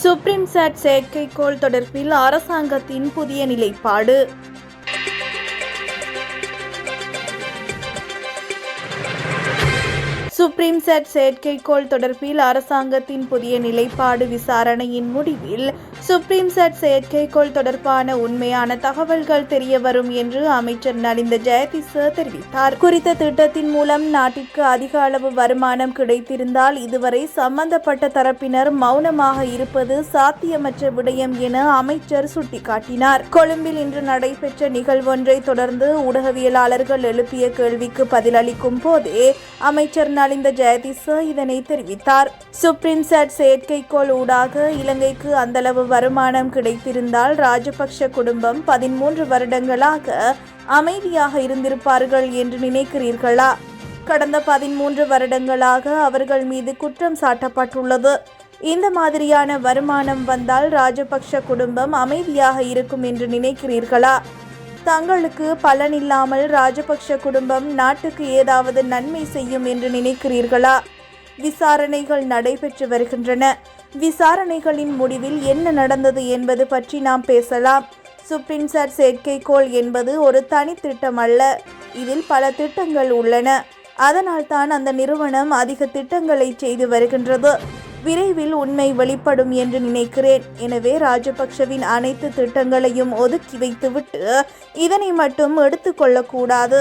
Supreme chat செயற்கைக்கோள் தொடர்பில் அரசாங்கத்தின் புதிய நிலைப்பாடு. சுப்ரீம் செட் செயற்கைக்கோள் தொடர்பில் அரசாங்கத்தின் புதிய நிலைப்பாடு விசாரணையின் முடிவில் சுப்ரீம் செட் செயற்கைக்கோள் தொடர்பான உண்மையான தகவல்கள் தெரிய வரும் என்று அமைச்சர் நலிந்த ஜெயதிச தெரிவித்தார். குறித்த திட்டத்தின் மூலம் நாட்டிற்கு அதிக அளவு வருமானம் கிடைத்திருந்தால் இதுவரை சம்பந்தப்பட்ட தரப்பினர் மௌனமாக இருப்பது சாத்தியமற்ற விடயம் என அமைச்சர் சுட்டிக்காட்டினார். கொழும்பில் இன்று நடைபெற்ற நிகழ்வொன்றை தொடர்ந்து ஊடகவியலாளர்கள் எழுப்பிய கேள்விக்கு பதிலளிக்கும் போதே அமைச்சர் நலிந்த ஜெயதிச இதனை தெரிவித்தார். சுப்ரீம் சாட் செயற்கைக்கோள் ஊடாக இலங்கைக்கு அந்தளவு வருமானம் கிடைத்திருந்தால் ராஜபக்ஷ குடும்பம் பதிமூன்று வருடங்களாக அமைதியாக இருந்திருப்பார்கள் என்று நினைக்கிறீர்களா? கடந்த பதிமூன்று வருடங்களாக அவர்கள் மீது குற்றம் சாட்டப்பட்டுள்ளது. இந்த மாதிரியான வருமானம் வந்தால் ராஜபக்ஷ குடும்பம் அமைதியாக இருக்கும் என்று நினைக்கிறீர்களா? தங்களுக்கு பலனில்லாமல் ராஜபக்ஷ குடும்பம் நாட்டுக்கு ஏதாவது நன்மை செய்யும் என்று நினைக்கிறீர்களா? விசாரணைகள் நடைபெற்று வருகின்றன. விசாரணைகளின் முடிவில் என்ன நடந்தது என்பது பற்றி நாம் பேசலாம். சுப்ரீம் சார் செயற்கைக்கோள் என்பது ஒரு தனி திட்டம் அல்ல. இதில் பல திட்டங்கள் உள்ளன. அதனால் தான் அந்த நிறுவனம் அதிக திட்டங்களை செய்து வருகின்றது. விரைவில் உண்மை வெளிப்படும் என்று நினைக்கிறேன். எனவே ராஜபக்ஷவின் அனைத்து திட்டங்களையும் ஒதுக்கி வைத்துவிட்டு இதனை மட்டும் எடுத்துக்கொள்ளக்கூடாது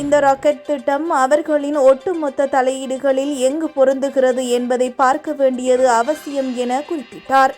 இந்த ராக்கெட் திட்டம் அவர்களின் ஒட்டுமொத்த தலையீடுகளில் எங்கு பொருந்துகிறது என்பதை பார்க்க வேண்டியது அவசியம் என குறிப்பிட்டார்.